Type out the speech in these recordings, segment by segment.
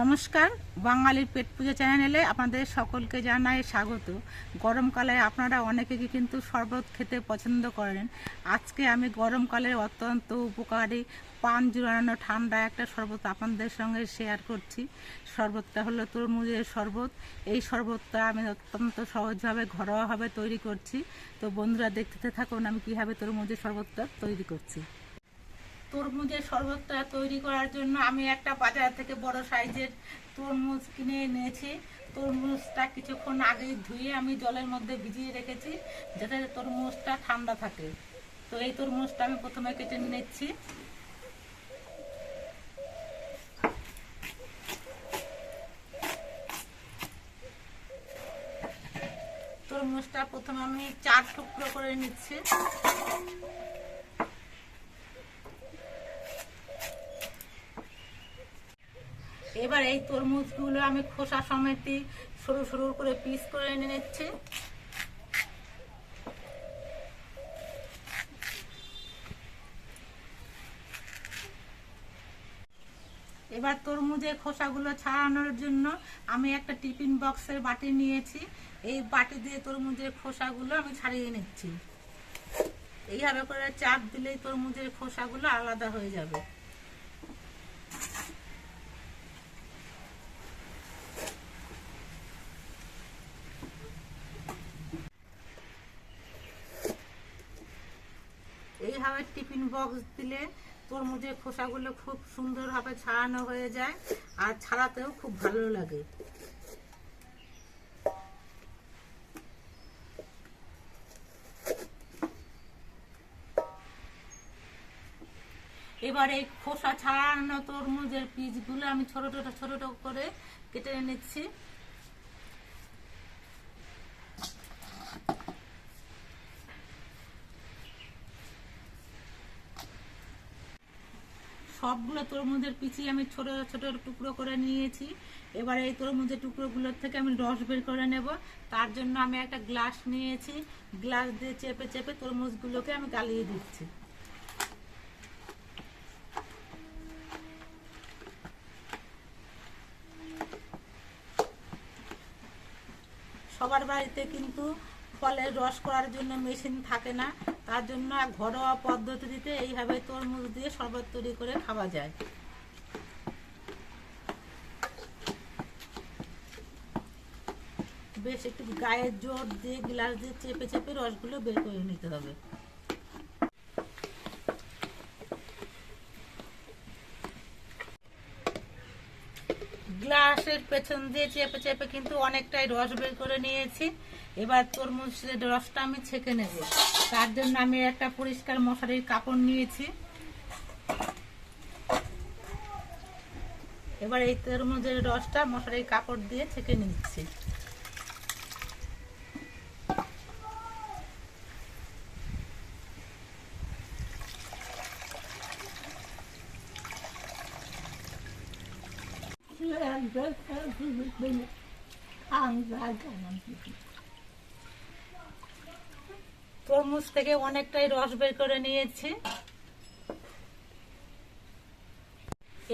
নমস্কার, বাঙালির পেট পুজো চ্যানেলে আপনাদের সকলকে জানাই স্বাগত। গরমকালে আপনারা অনেকেই কিন্তু শরবত খেতে পছন্দ করেন। আজকে আমি গরমকালে অত্যন্ত উপকারী, পান জুড়ানো, ঠান্ডা একটা শরবত আপনাদের সঙ্গে শেয়ার করছি। শরবতটা হলো তরমুজের শরবত। এই শরবতটা আমি অত্যন্ত সহজভাবে, ঘরোয়াভাবে তৈরি করছি। তো বন্ধুরা দেখতে থাকুন আমি কীভাবে তরমুজের শরবতটা তৈরি করছি। তরমুজের শরবতটা তৈরি করার জন্য আমি একটা বাজার থেকে বড় সাইজের তরমুজ কিনে এনেছি। তরমুজটা কিছুক্ষণ আগেই ধুয়ে আমি জলের মধ্যে ভিজিয়ে রেখেছি যাতে তরমুজটা ঠান্ডা থাকে। তো এই তরমুজটা আমি প্রথমে কেটে নিচ্ছি। তরমুজটা প্রথমে আমি চার টুকরো করে নিচ্ছি। এবার এই তরমুজগুলো আমি খোসা সমেতই সরু সরু করে পিস করে এনে নিচ্ছি। এবার তরমুজের খোসাগুলো ছাড়ানোর জন্য আমি একটা টিফিন বক্সের বাটি নিয়েছি। এই বাটি দিয়ে তরমুজের খোসাগুলো আমি ছাড়িয়ে নিচ্ছি। এইভাবে করে চাপ দিলেই তরমুজের খোসাগুলো আলাদা হয়ে যাবে। এইভাবে টিফিন বক্স দিলে তরমুজের খোসাগুলো খুব সুন্দরভাবে ছাড়ানো হয়ে যায় আর ছাড়াতেও খুব ভালো লাগে। এবার এই খোসা ছাড়ানো তরমুজের পিসগুলো আমি ছোট ছোট ছোট করে কেটে নিচ্ছি সবগুলো তরমুজের পিচি আমি ছোট ছোট টুকরো করে নিয়েছি। এবার এই তরমুজের টুকরোগুলোর থেকে আমি রস বের করে নেব। তার জন্য আমি একটা গ্লাস নিয়েছি। গ্লাস দিয়ে চেপে চেপে তরমুজগুলোকে আমি গালিয়ে দিচ্ছি। সবার বাড়িতে কিন্তু ফলের রস করার জন্য মেশিন থাকে না। তার জন্য ঘরোয়া পদ্ধতিতে এইভাবে তরমুজ দিয়ে শরবত তৈরি করে খাওয়া যায়। বেশ একটু গায়ের জোর দিয়ে, গ্লাস দিয়ে চেপে চেপে রসগুলো বের করে নিতে হবে। গ্লাসের পেছন দিয়ে চেপে চেপে কিন্তু অনেকটাই রস বের করে নিয়েছি। এবার তরমুজের রসটা আমি ছেঁকে নেব। তার জন্য আমি একটা পরিষ্কার মশারির কাপড় নিয়েছি। এবার এই তরমুজের রসটা মশারির কাপড় দিয়ে ছেঁকে নিচ্ছি। তরমুজ থেকে অনেকটাই রস বের করে নিয়েছি।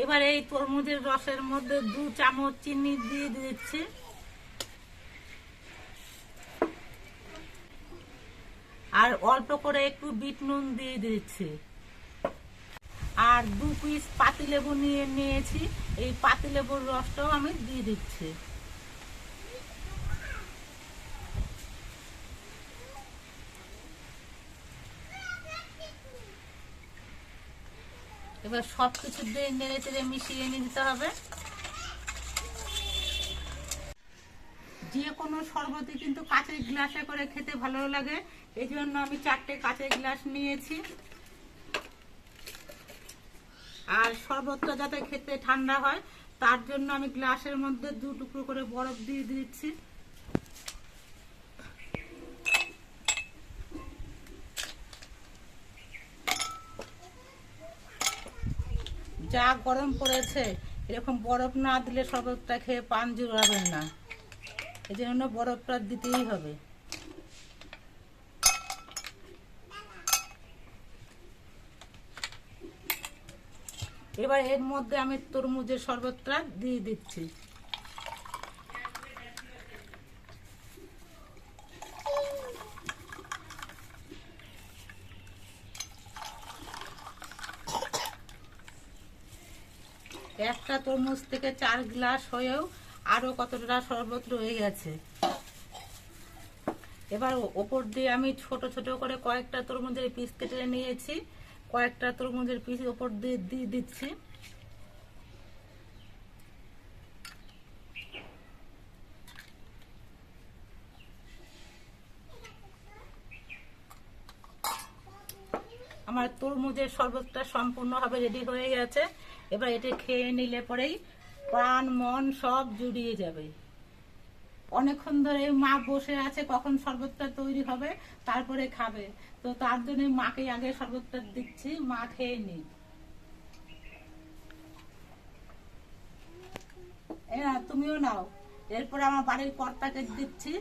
এবার এই তরমুজের রসের মধ্যে দু চামচ চিনি দিয়ে দিচ্ছি আর অল্প করে একটু বিট নুন দিয়ে দিচ্ছি আর দু পিস পাতিলেবু নিয়ে নিয়েছি। এই পাতিলেবুর রসটাও আমি দিয়ে দিচ্ছি। এবার সব কিছু দিয়ে নেড়ে চেড়ে মিশিয়ে নিতে হবে। যে কোনো শরবতই কিন্তু কাঁচের গ্লাসে করে খেতে ভালো লাগে। এই জন্য আমি চারটে কাঁচের গ্লাস নিয়েছি। আর শরবতটা যাতে খেতে ঠান্ডা হয়, তার জন্য আমি গ্লাসের মধ্যে দু টুকরো করে বরফ দিয়ে দিচ্ছি। যা গরম পড়েছে, এরকম বরফ না দিলে শরবতটা খেয়ে পান জুড়াবেন না। এই জন্য বরফটা দিতেই হবে। এবার এর মধ্যে আমি তরমুজের শরবতটা দিয়ে দিচ্ছি। একটা তরমুজ থেকে চার গ্লাস হয়েও আরও কতটা শরবত রয়ে গেছে। এবার ওপর দিয়ে আমি ছোট ছোট করে কয়েকটা তরমুজের পিস কেটে নিয়েছি। কয়েকটা তরমুজের পিস দিয়ে দিয়ে দিচ্ছি। আমার তরমুজের শরবতটা সম্পূর্ণভাবে রেডি হয়ে গেছে। এবার এটা খেয়ে নিলে পরেই প্রাণ, মন সব জুড়িয়ে যাবে। অনেকক্ষণ ধরে মা বসে আছে কখন শরবতটা তৈরি হবে, তারপরে খাবে। তো তার জন্য মাকে আগে শরবতটা দিচ্ছি মা খেয়ে নি। তুমিও নাও। এরপর আমার বাড়ির কর্তাকে দিচ্ছি।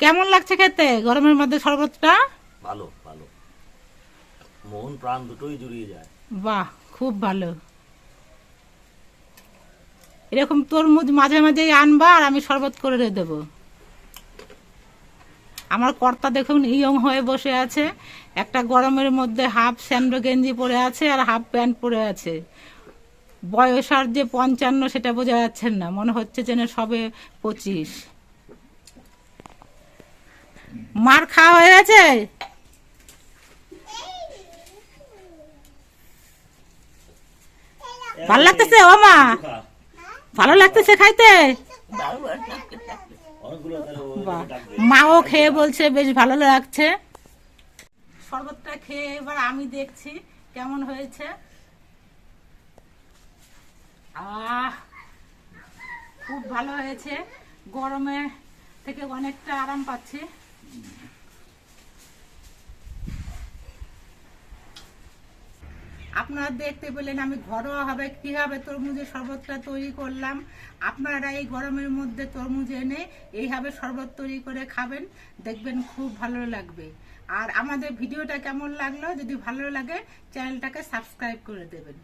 কেমন লাগছে খেতে? গরমের মধ্যে শরবতটা? ভালো ভালো। মন প্রাণ দুটোই জুড়িয়ে যায়। বাহ খুব ভালো। এরকম তরমুজ মাঝে মাঝেই আনবা আর আমি শরবত করে দেব। আমার কর্তা দেখুন ইয়ং হয়ে বসে আছে। একটা গরমের মধ্যে হাফ স্যান্ডো গেঞ্জি পরে আছে আর হাফ প্যান্ট পরে আছে। বয়স আর যে পঞ্চান্ন সেটা বোঝা যাচ্ছে না। মনে হচ্ছে যেন সবে পঁচিশ। মার খাওয়া হয়ে গেছে? ভালো লাগতেছে ও মা? ভালো লাগতেছে খাইতে? ও মাও খেয়ে বলছে, বেশ ভালো লাগছে। শরবতটা খেয়ে এবার আমি দেখছি কেমন হয়েছে। আহ, খুব ভালো হয়েছে। গরমে থেকে অনেকটা আরাম পাচ্ছি। আপনারা দেখতে পেলেন আমি ঘরোয়া ঘরোয়াভাবে কীভাবে তরমুজের শরবতটা তৈরি করলাম। আপনারা এই গরমের মধ্যে তরমুজ এনে এইভাবে শরবত তৈরি করে খাবেন, দেখবেন খুব ভালো লাগবে। আর আমাদের ভিডিওটা কেমন লাগল, যদি ভালো লাগে, চ্যানেলটাকে সাবস্ক্রাইব করে দেবেন।